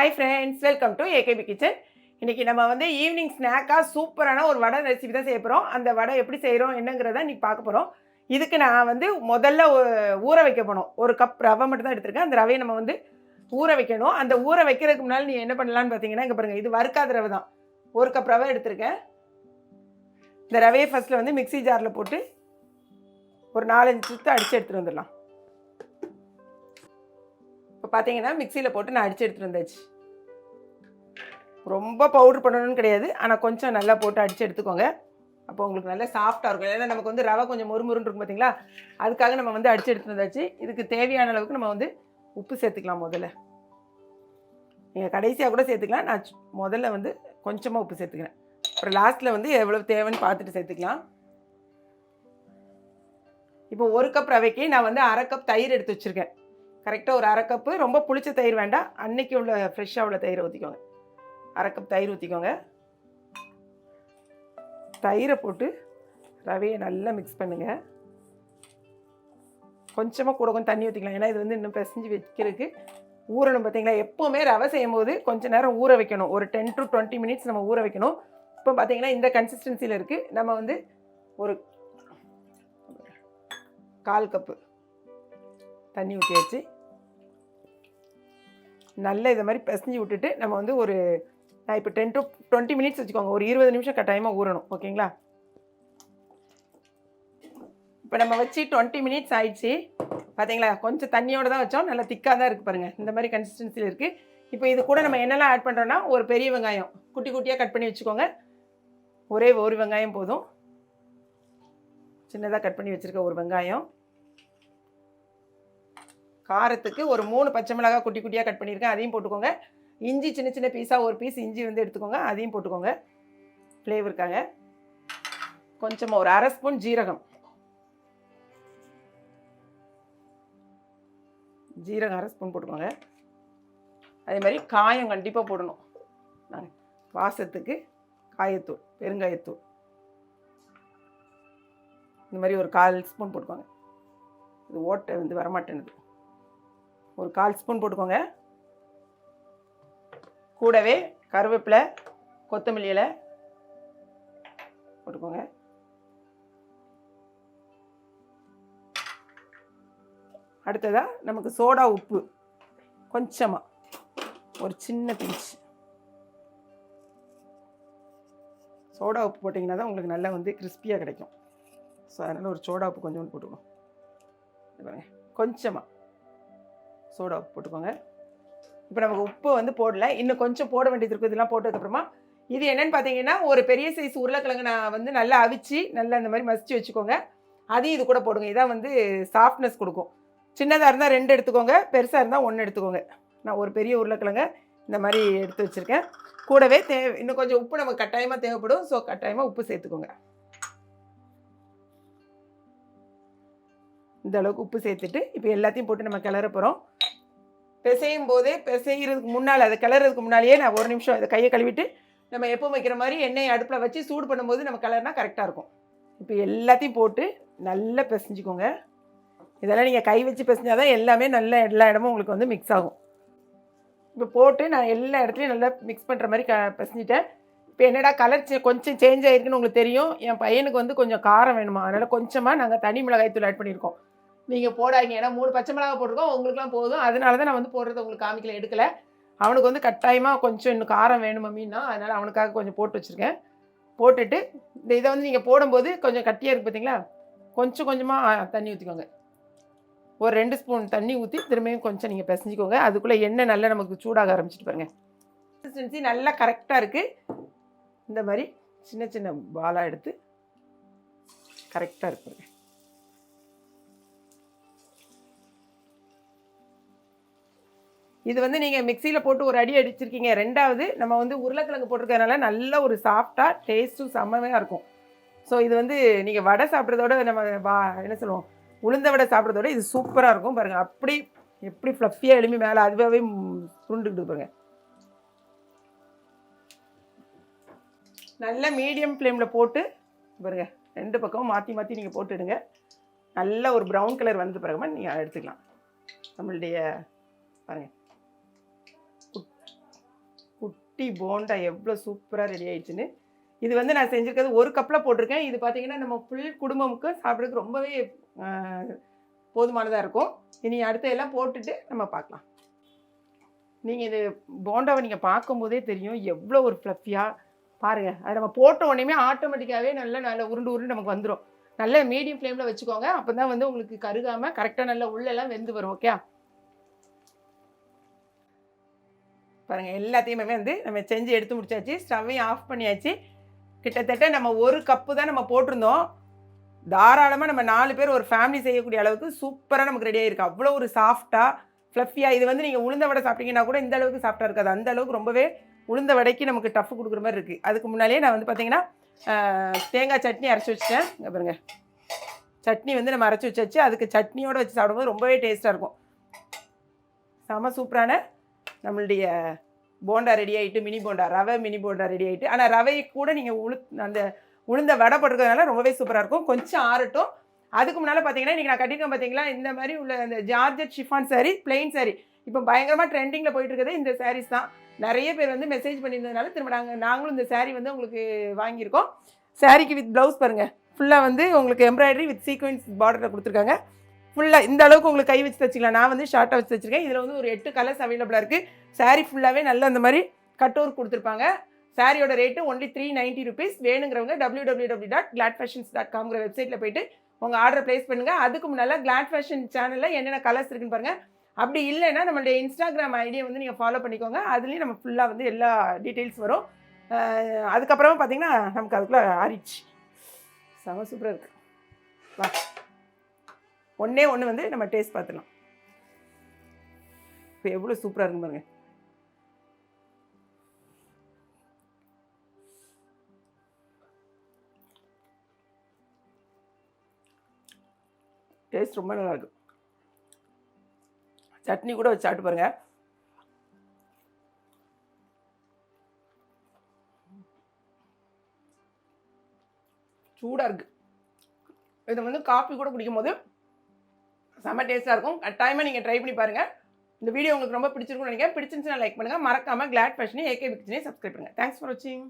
Hi friends welcome to AKP kitchen இன்றைக்கி நம்ம வந்து ஈவினிங் ஸ்நாக்காக சூப்பரான ஒரு வடை ரெசிபி தான் செய்ய போகிறோம் அந்த வடை எப்படி செய்கிறோம் என்னங்கிறத இன்றைக்கி பார்க்க போகிறோம் இதுக்கு நான் வந்து முதல்ல ஊற வைக்க போனோம் ஒரு கப் ரவை மட்டும் தான் எடுத்திருக்கேன். அந்த ரவையை நம்ம வந்து ஊற வைக்கணும். அந்த ஊற வைக்கிறதுக்கு முன்னால் நீ என்ன பண்ணலான்னு பார்த்தீங்கன்னா இங்கே பாருங்கள் இது வறுக்காத ரவை தான். ஒரு கப் ரவை எடுத்திருக்கேன். இந்த ரவையை ஃபஸ்ட்டில் வந்து மிக்ஸி ஜாரில் போட்டு ஒரு நாலஞ்சு சுத்து அடித்து எடுத்துகிட்டு வந்துடலாம். இப்போ பார்த்தீங்கன்னா மிக்சியில் போட்டு நான் அடித்து எடுத்துகிட்டு வந்தாச்சு. ரொம்ப பவுட்ரு பண்ணணும்னு கிடையாது. ஆனால் கொஞ்சம் நல்லா போட்டு அடித்து எடுத்துக்கோங்க. அப்போ உங்களுக்கு நல்லா சாஃப்டாக இருக்கும். ஏன்னா நமக்கு வந்து ரவை கொஞ்சம் மொறுமொருன்னு இருக்கும் பார்த்தீங்களா அதுக்காக நம்ம வந்து அடித்து எடுத்துகிட்டு வந்தாச்சு. இதுக்கு தேவையான அளவுக்கு நம்ம வந்து உப்பு சேர்த்துக்கலாம் முதல்ல. நீங்கள் கடைசியாக கூட சேர்த்துக்கலாம். நான் முதல்ல வந்து கொஞ்சமாக உப்பு சேர்த்துக்கிறேன். அப்புறம் லாஸ்ட்டில் வந்து எவ்வளோ தேவைன்னு பார்த்துட்டு சேர்த்துக்கலாம். இப்போ ஒரு கப் ரவைக்கு நான் வந்து அரை கப் தயிர் எடுத்து வச்சுருக்கேன். கரெக்டாக ஒரு அரை கப்பு ரொம்ப புளிச்ச தயிர் வேண்டாம். அன்னைக்கு உள்ள ஃப்ரெஷ்ஷாக உள்ள தயிரை ஊற்றிக்கோங்க அரை கப் தயிர் ஊற்றிக்கோங்க தயிரை போட்டு ரவையை நல்லா மிக்ஸ் பண்ணுங்கள் கொஞ்சமாக கூட கொஞ்சம் தண்ணி ஊற்றிக்கலாம் ஏன்னா இது வந்து இன்னும் பிசைஞ்சு வைக்கிறதுக்கு ஊறணும் பார்த்தீங்களா எப்போவுமே ரவை செய்யும் போது கொஞ்ச நேரம் ஊற வைக்கணும். ஒரு டென் டு டுவெண்ட்டி மினிட்ஸ் நம்ம ஊற வைக்கணும். இப்போ பார்த்தீங்கன்னா இந்த கன்சிஸ்டன்சியில் இருக்குது நம்ம வந்து ஒரு கால் கப்பு தண்ணி ஊற்றியாச்சு நல்லா இதை மாதிரி பிசைஞ்சு விட்டுட்டு நம்ம வந்து ஒரு நான் இப்போ டென் டு டுவெண்ட்டி மினிட்ஸ் வச்சுக்கோங்க. ஒரு இருபது நிமிஷம் கட்டாயமாக ஊறணும். ஓகேங்களா? இப்போ நம்ம வச்சு டுவெண்ட்டி மினிட்ஸ் ஆயிடுச்சு. பார்த்தீங்களா? கொஞ்சம் தண்ணியோட தான் வச்சோம். நல்லா திக்காக தான் இருக்குது பாருங்கள் இந்த மாதிரி கன்சிஸ்டன்சியில் இருக்குது இப்போ இது கூட நம்ம என்னெல்லாம் ஆட் பண்ணுறோன்னா ஒரு பெரிய வெங்காயம். குட்டி குட்டியாக கட் பண்ணி வச்சுக்கோங்க. ஒரே ஒரு வெங்காயம் போதும். சின்னதாக கட் பண்ணி வச்சுருக்க ஒரு வெங்காயம். காரத்துக்கு ஒரு மூணு பச்சை மிளகாய் குட்டி குட்டியாக கட் பண்ணியிருக்கேன். அதையும் போட்டுக்கோங்க. இஞ்சி சின்ன சின்ன பீஸாக ஒரு பீஸ் இஞ்சி வந்து எடுத்துக்கோங்க. அதையும் போட்டுக்கோங்க. ஃப்ளேவருக்காக கொஞ்சமாக ஒரு அரை ஸ்பூன் ஜீரகம். ஜீரகம் அரை ஸ்பூன் போட்டுக்கோங்க. அதே மாதிரி காயம் கண்டிப்பாக போடணும். நாங்கள் வாசத்துக்கு காயத்தூள் பெருங்காயத்தூள். இந்த மாதிரி ஒரு கால் ஸ்பூன் போட்டுக்கோங்க. இது ஓட்டை வந்து வரமாட்டேனுது ஒரு கால் ஸ்பூன் போட்டுக்கோங்க. கூடவே கருவேப்பிலை கொத்தமல்லி இலை போட்டுக்கோங்க. அடுத்ததாக நமக்கு சோடா உப்பு கொஞ்சமாக ஒரு சின்ன பிஞ்ச். சோடா உப்பு போட்டிங்கன்னா தான் உங்களுக்கு நல்லா வந்து கிறிஸ்பியாக கிடைக்கும். ஸோ அதனால் ஒரு சோடா உப்பு கொஞ்சோண்டு போட்டுக்கோங்க பாருங்கள் கொஞ்சமாக சோடா போட்டுக்கோங்க. இப்போ நமக்கு உப்பு வந்து போடல. இன்னும் கொஞ்சம் போட வேண்டியது இருக்கும் இதெல்லாம் போட்டதுக்கப்புறமா இது என்னன்னு பார்த்தீங்கன்னா ஒரு பெரிய சைஸ் உருளைக்கிழங்கு நான் வந்து நல்லா அவிச்சு நல்லா இந்த மாதிரி மசிச்சு வச்சுக்கோங்க. அதையும் இது கூட போடுங்க. இதான் வந்து சாஃப்ட்னஸ் கொடுக்கும். சின்னதாக இருந்தால் ரெண்டு எடுத்துக்கோங்க. பெருசாக இருந்தால் ஒன்று எடுத்துக்கோங்க. நான் ஒரு பெரிய உருளைக்கிழங்க இந்த மாதிரி எடுத்து வச்சுருக்கேன். கூடவே தேவை இன்னும் கொஞ்சம் உப்பு நமக்கு கட்டாயமாக தேவைப்படும். ஸோ கட்டாயமாக உப்பு சேர்த்துக்கோங்க. இந்த அளவுக்கு உப்பு சேர்த்துட்டு இப்போ எல்லாத்தையும் போட்டு நம்ம கிளற போகிறோம் பிசையும் போதே பிசைகிறதுக்கு முன்னால் அதை கிளறதுக்கு முன்னாலேயே நான் ஒரு நிமிஷம் இதை கையை கழுவிட்டு நம்ம எப்போ வைக்கிற மாதிரி எண்ணெயை அடுப்பில் வச்சு சூடு பண்ணும்போது நம்ம கலர்னால் கரெக்டாக இருக்கும். இப்போ எல்லாத்தையும் போட்டு நல்லா பிசைஞ்சுக்கோங்க. இதெல்லாம் நீங்கள் கை வச்சு பிசைஞ்சாதான் எல்லாமே நல்ல எல்லா இடமும் உங்களுக்கு வந்து மிக்ஸ் ஆகும். இப்போ போட்டு நான் எல்லா இடத்துலையும் நல்லா மிக்ஸ் பண்ணுற மாதிரி க பிசைஞ்சிட்டேன். இப்போ என்னடா கலர் கொஞ்சம் சேஞ்ச் ஆகிருக்குன்னு உங்களுக்கு தெரியும். என் பையனுக்கு வந்து கொஞ்சம் காரம் வேணுமா? அதனால் கொஞ்சமாக நாங்கள் தனி மிளகாய் தூள் ஆட் பண்ணியிருக்கோம். நீங்கள் போடாதீங்க. ஏன்னா மூணு பச்சை மிளகாய் போட்டிருக்கோம். உங்களுக்குலாம் போதும். அதனால தான் நான் வந்து போடுறது உங்களுக்கு காமிக்கல எடுக்கல. அவனுக்கு வந்து கட்டாயமாக கொஞ்சம் இன்னும் காரம் வேணும் மீன்னா அதனால் அவனுக்காக கொஞ்சம் போட்டு வச்சுருக்கேன். போட்டுட்டு இந்த இதை வந்து நீங்கள் போடும்போது கொஞ்சம் கட்டியாக இருக்குது பார்த்தீங்களா கொஞ்சம் கொஞ்சமாக தண்ணி ஊற்றிக்கோங்க ஒரு ரெண்டு ஸ்பூன் தண்ணி ஊற்றி திரும்பியும் கொஞ்சம் நீங்கள் பிசைஞ்சிக்கோங்க. அதுக்குள்ளே எண்ணெய் நல்லா நமக்கு சூடாக ஆரம்பிச்சிட்டு பாருங்க. கன்சிஸ்டன்சி நல்லா கரெக்டாக இருக்குது இந்த மாதிரி சின்ன சின்ன பாலாக எடுத்து கரெக்டாக இருக்குங்க இது வந்து நீங்கள் மிக்சியில் போட்டு ஒரு அடி அடிச்சிருக்கீங்க. ரெண்டாவது நம்ம வந்து உருளைக்கிழங்கு போட்டிருக்கறதுனால நல்ல ஒரு சாஃப்டாக டேஸ்ட்டும் செம்மையாக இருக்கும். ஸோ இது வந்து நீங்கள் வடை சாப்பிட்றதோட நம்ம வா என்ன சொல்லுவோம்? உளுந்த வடை சாப்பிட்றதோட இது சூப்பராக இருக்கும். பாருங்கள் அப்படி எப்படி ஃப்ளஃபியாக எழுமி மேலே அதுவாகவே சுருண்டுக்கிட்டு பாருங்க. நல்ல மீடியம் ஃப்ளேமில் போட்டு பாருங்க ரெண்டு பக்கமும் மாற்றி மாற்றி நீங்கள் போட்டுடுங்க நல்ல ஒரு ப்ரௌன் கலர் வந்து பிறகுமா நீங்கள் எடுத்துக்கலாம். நம்மளுடைய பாருங்கள் குட்டி போண்டா எவ்வளோ சூப்பராக ரெடி ஆயிடுச்சுன்னு. இது வந்து நான் செஞ்சுருக்கிறது ஒரு கப்பில் போட்டிருக்கேன். இது பார்த்தீங்கன்னா நம்ம ஃபுல் குடும்பமுக்கு சாப்பிட்றதுக்கு ரொம்பவே போதுமானதாக இருக்கும். இனி அடுத்த எல்லாம் போட்டுட்டு நம்ம பார்க்கலாம். நீங்கள் இது போண்டாவை நீங்கள் பார்க்கும்போதே தெரியும். எவ்வளோ ஒரு ஃப்ளஃபியாக பாருங்கள் அது நம்ம போட்ட உடனேமே ஆட்டோமேட்டிக்காகவே நல்ல நல்ல உருண்டு உருண்டு நமக்கு வந்துடும் நல்ல மீடியம் ஃப்ளேமில் வச்சுக்கோங்க. அப்போ தான் வந்து உங்களுக்கு கருகாமல் கரெக்டாக நல்ல உள்ளெல்லாம் வெந்து வரும். ஓகே பாருங்கள் எல்லாத்தையுமே வந்து நம்ம செஞ்சு எடுத்து முடிச்சாச்சு. ஸ்டவ்வையும் ஆஃப் பண்ணியாச்சு. கிட்டத்தட்ட நம்ம ஒரு கப்பு தான் நம்ம போட்டிருந்தோம். தாராளமாக நம்ம நாலு பேர் ஒரு ஃபேமிலி செய்யக்கூடிய அளவுக்கு சூப்பராக நமக்கு ரெடி ஆயிருக்கு. அவ்வளோ ஒரு சாஃப்டாக ஃப்ளஃபியாக இது வந்து நீங்கள் உளுந்த வடை சாப்பிட்டீங்கன்னா கூட இந்த அளவுக்கு சாஃப்டாக இருக்காது. அந்த அளவுக்கு ரொம்பவே உளுந்த வடைக்கு நமக்கு டஃப் கொடுக்குற மாதிரி இருக்குது அதுக்கு முன்னாலேயே நான் வந்து பார்த்தீங்கன்னா தேங்காய் சட்னி அரைச்சி வச்சிட்டேன். இங்கே பாருங்க. சட்னி வந்து நம்ம அரைச்சி வச்சாச்சு. அதுக்கு சட்னியோடு வச்சு சாப்பிடும்போது ரொம்பவே டேஸ்ட்டாக இருக்கும். செம சூப்பரான நம்மளுடைய போண்டா ரெடி ஆகிட்டு மினி போண்டா ரவை மினி போண்டா ரெடி ஆகிட்டு ஆனால் ரவை கூட நீங்கள் உளு அந்த உளுந்த வடை போட்டுக்கிறதுனால ரொம்பவே சூப்பராக இருக்கும். கொஞ்சம் ஆறட்டும். அதுக்கு முன்னால் பார்த்தீங்கன்னா இன்றைக்கி நான் கட்டியிருக்கேன் பார்த்தீங்களா இந்த மாதிரி உள்ள அந்த georgette chiffon saree plain saree. இப்போ பயங்கரமாக ட்ரெண்டிங்கில் போயிட்டு இருக்கிறது இந்த சாரீஸ் தான். நிறைய பேர் வந்து மெசேஜ் பண்ணியிருந்ததுனால திரும்ப நாங்கள் நாங்களும் இந்த சாரீ வந்து உங்களுக்கு வாங்கியிருக்கோம். சாரீக்கு வித் ப்ளவுஸ் பாருங்கள் ஃபுல்லாக வந்து உங்களுக்கு எம்ப்ராய்டரி வித் சீக்வன்ஸ் பார்டரில் கொடுத்துருக்காங்க. ஃபுல்லாக இந்த அளவுக்கு உங்களுக்கு கை வச்சு தைச்சிக்கலாம். நான் வந்து ஷார்ட்டாக வச்சு தச்சிருக்கேன். இதில் வந்து ஒரு எட்டு கலர்ஸ் அவைலபிளாக இருக்குது சாரீ ஃபுல்லாகவே நல்ல அந்த மாதிரி கட் ஒர்க் கொடுத்துருப்பாங்க. சாரியோட rate only three ninety rupees வேணுங்கிறவங்க W W W dot Glad Fashions dot காம்ங்கிற வெப்சைட்டில் போயிட்டு உங்கள் ஆர்டர் ப்ளேஸ் பண்ணுங்கள் அதுக்கு முன்னால் கிளாட் ஃபேஷன் சேனலில் என்னென்ன கலர்ஸ் இருக்குன்னு பாருங்கள் அப்படி இல்லைன்னா நம்மளுடைய இன்ஸ்டாகிராம் ஐடியை வந்து நீங்கள் ஃபாலோ பண்ணிக்கோங்க. அதுலேயும் நம்ம ஃபுல்லாக வந்து எல்லா டீட்டெயில்ஸ் வரும். அதுக்கப்புறமா பார்த்தீங்கன்னா நமக்கு அதுக்குள்ளே ஆரிச்சு செம சூப்பராக இருக்குது வா. ஒன்றே ஒன்று வந்து நம்ம டேஸ்ட் பார்த்துலாம் இப்போ எவ்வளோ சூப்பராக இருக்கும் பாருங்க. டேஸ்ட் ரொம்ப நல்லாயிருக்கு சட்னி கூட வச்சு சாப்பிட்டு பாருங்க. சூடாக இருக்குது இதை வந்து காஃபி கூட குடிக்கும் போது செம்ம டேஸ்ட்டாக இருக்கும். கட்டாயமாக நீங்கள் ட்ரை பண்ணி பாருங்கள் இந்த வீடியோ உங்களுக்கு ரொம்ப பிடிச்சிருக்கும்னு நினைக்கிறேன். பிடிச்சிருந்துச்சுன்னா லைக் பண்ணுங்கள் மறக்காமல் கிளாட் ஃபேஷனையும் ஏகே பிக்சனே சப்ஸ்கிரைப் பண்ணுங்கள் தேங்க்ஸ் ஃபார் வாட்சிங்